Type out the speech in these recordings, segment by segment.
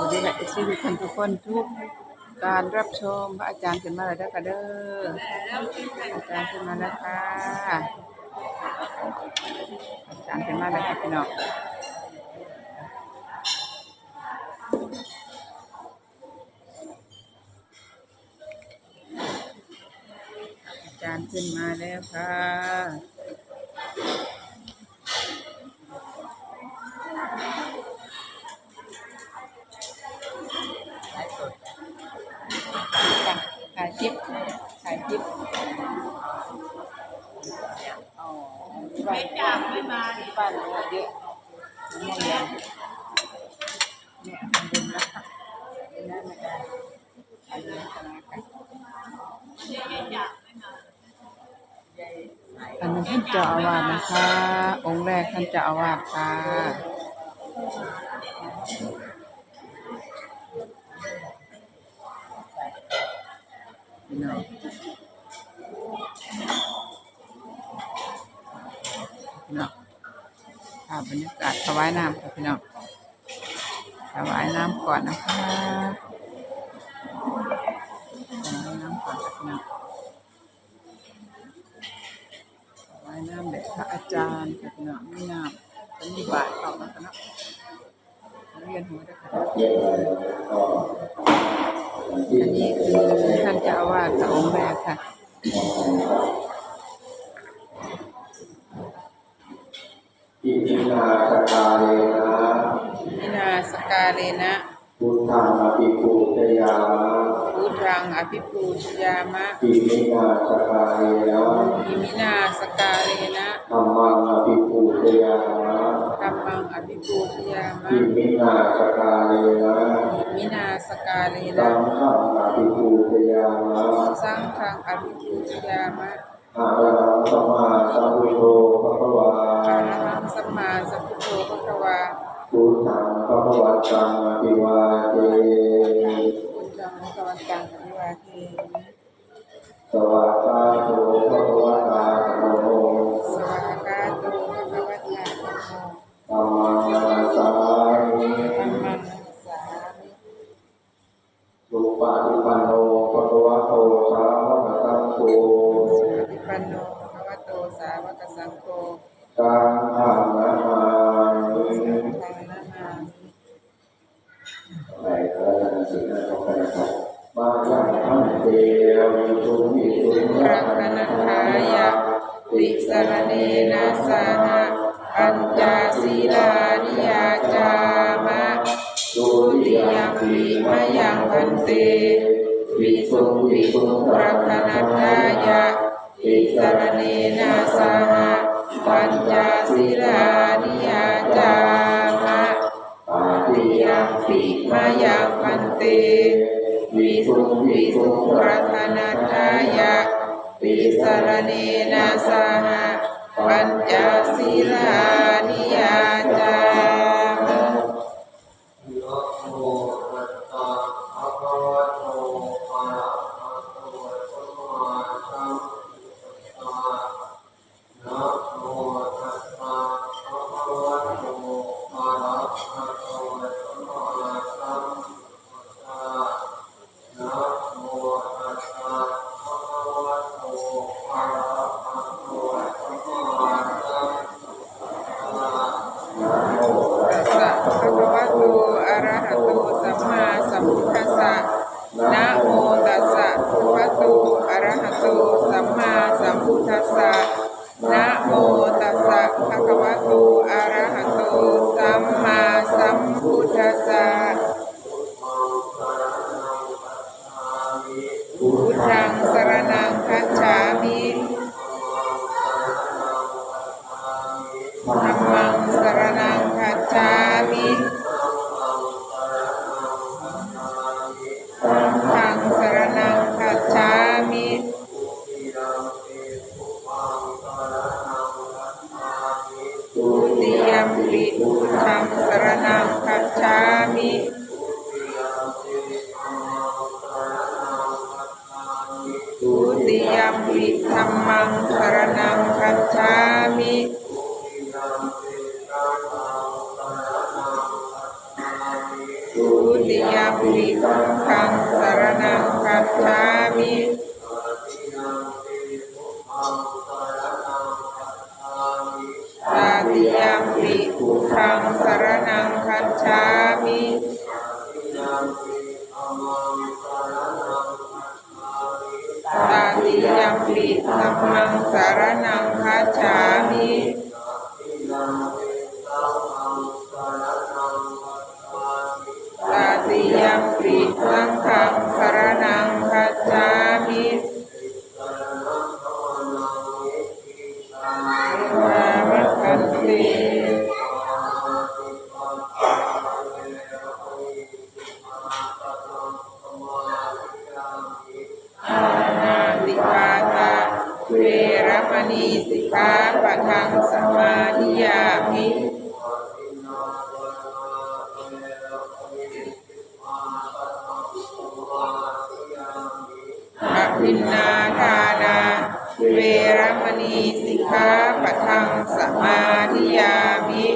วัสดีค่ะเอซีทุกคนทุกคนทุกการรับชมพระอาจารย์ขึ้นมาแล้วเด้อค่ะเด้ออาจารย์ขึ้นมาแล้วค่ะอาจารย์ขึ้นมาแล้วค่ะพี่น้องอาจารย์ขึ้นมาแล้วค่ะ ถ่ายคลิปอ๋อที่จามไม่มาที่บ้านเราเยอะนี่เนี่ยเนี่ยทำบุญนะคะนี่นะไม่ได้อันนี้นะคะอันนี้ท่านเจ้าอาวาสนะคะ องค์แรกท่านเจ้าอาวาสค่ะพี่น้อง พี่น้องภาพบรรยากาศถวายน้ำค่ะพี่น้องถวายน้ำก่อนนะคะถวายน้ำก่อนค่ะพี่น้องถวายน้ำเด็กพระอาจารย์ค่ะพี่น้องมีน้ำเป็นมีบาทต่อมาค่ะเนาะเรียนหัวด้วยค่ะอันนี้คือท่านเจ้าอาวาสพระองค์แรกค่ะ อิมินาสกาเลนะนินาสกาเลนะพุทธังอภิปูชยามะพุทธังอภิปูชยามะอิมินาสกาเลนะอิมินาสกาเลนะธรรมังอภิปูชยามะธรรมังอภิปูชยามะอิมินาสกาเลนะอิมินาสกาเลสันะงฆังอภิปูชยามะสังฆังอภิปูชยามะ อะระหังสัมมาสัมพุทโธภะคะวาอะระหังสัมมาสัมพุทโธภะคะวาพุทธังภะคะวัตังอภิวาเทพุทธังพระวันตังอภิวาเทสวากขาโตภะคะวต มปิปิมมะยัยังงพัพันนเตเตวิสุงวิสุงรักขณทายะติสรเนนะสหะปัญจศีลานิยาจามะปาทุติติยัยังมปิปิมมะยัยังงพัพันนเตเตวิวิสุสุงงวิวิสุสุงงรัรัตตนนาทาทายะยะติสรเนนะสหะปัญจศีลานิยาจาม sasa. ทุติยมวิธรรมังสารนังคัจฉามิทุติยมวิคังสารนังคัจฉามิ ธัมมังสารนังคัจา ทินนาทานา เวรมณีสิกขาปัทังสมาธิยามิ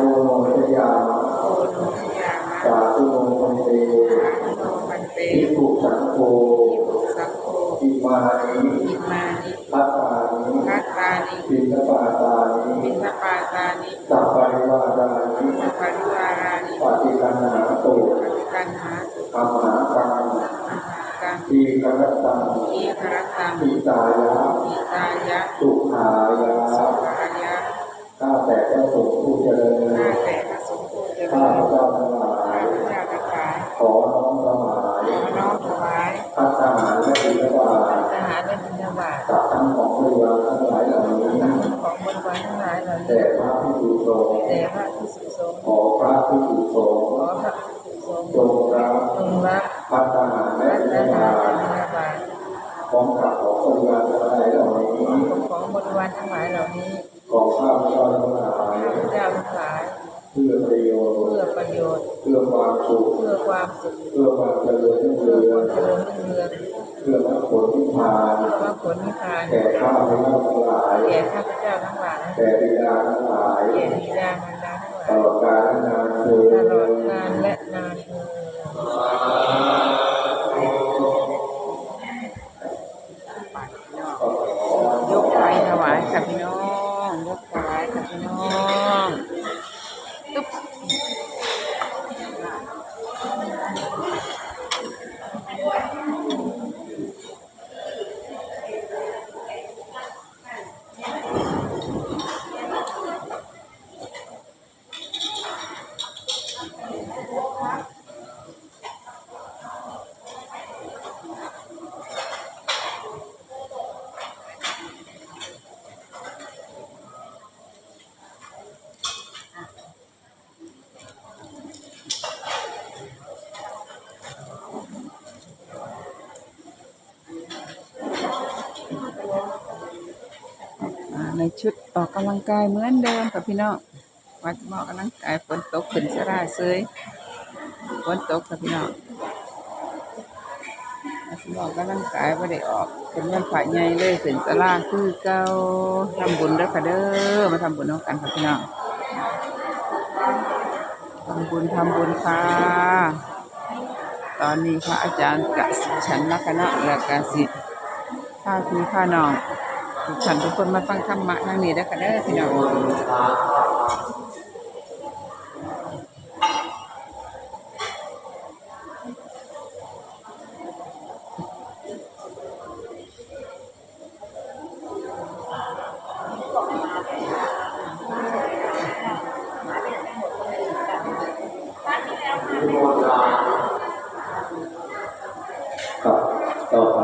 โอโนชยามโอโนชยามะสาธุโนพันเตสาธุโนพันเตภิกขุสังโฆยิปุสังโฆอิมานิพัตตานิปิณปาตานิปิณปาตานิสัพปริวารานิวารานิปฏิคันหาตุปฏิกันหาธรรมหากังทีกรตังทีครตังทิตายะอิตายะสุขายะ ขายะข้าแต่พระสงฆ์ผู้เจริญข้าแต่พระสงฆ์ผู้เจริข้าญพระเจ้าทั้งหลาข้ายพเจ้าทั้งหลายขอน้อมถวายขอน้อมถวายพัฒหารและบิณฑบาตทหารและบิณฑบาตกับทั้งของบริวารทั้งหลายเหล่านี้ของบริวารทั้งหลายเหล่านี้แต่พระพิสุสงฆ์แด่พระผู้สุสงฆ์ขอพระพิสุสงฆ์ขอพระผู้สุสงฆ์จงรับจงรับพัฒหารและและบิณฑทหาบารตและบิณฑบาตพร้อมกับของบริวารทั้งหลายเหล่านี้ของบริวารทั้งหลายเหล่านี้ ว่าผลนิพพานแก่ข้าพเจ้าทั้งหลายแก่ข้าพเจ้าทั้งหลายแก่บิดาทั้งหลายแก่บิดามารดาทั้งหตลายลอดกาลและนานเถิตลอดดกาลและนานเทอยกไปถวายค่ะพี่น้อง ยกถวายค่ะพี่น้องตุ๊บ อ่าใน ชุดออกกำลังกายเหมือนเดิมกับพี่น้องว่าจะมออกกำลังกายฝนตกขึ้นสราเซยฝนตกครับพี่น้องอาสิออกกำลังกายบ่ได้ออกเป็นวันพระใหญ่เลยขึ้นศาลาคือเก่าทำบุญเด้อค่ะเด้อมาทำบุญน้องกันครับพี่น้องทำบุญทำบุญค่ะตอนนี้พระอาจารย์กะฉันละคณะและกะสิพาพี่พาน้อง ทุกท่านทุกคนมาฟังธรรมะทางนี้เด้อค่ะเด้อพี่น้องต่อไป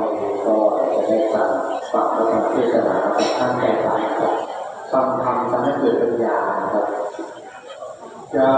ก็จะได้กา รฝากพระธรรมเทศนากับท่านแก่ใจครับฟังธรรมทำให้เกิดปัญญาครับจะ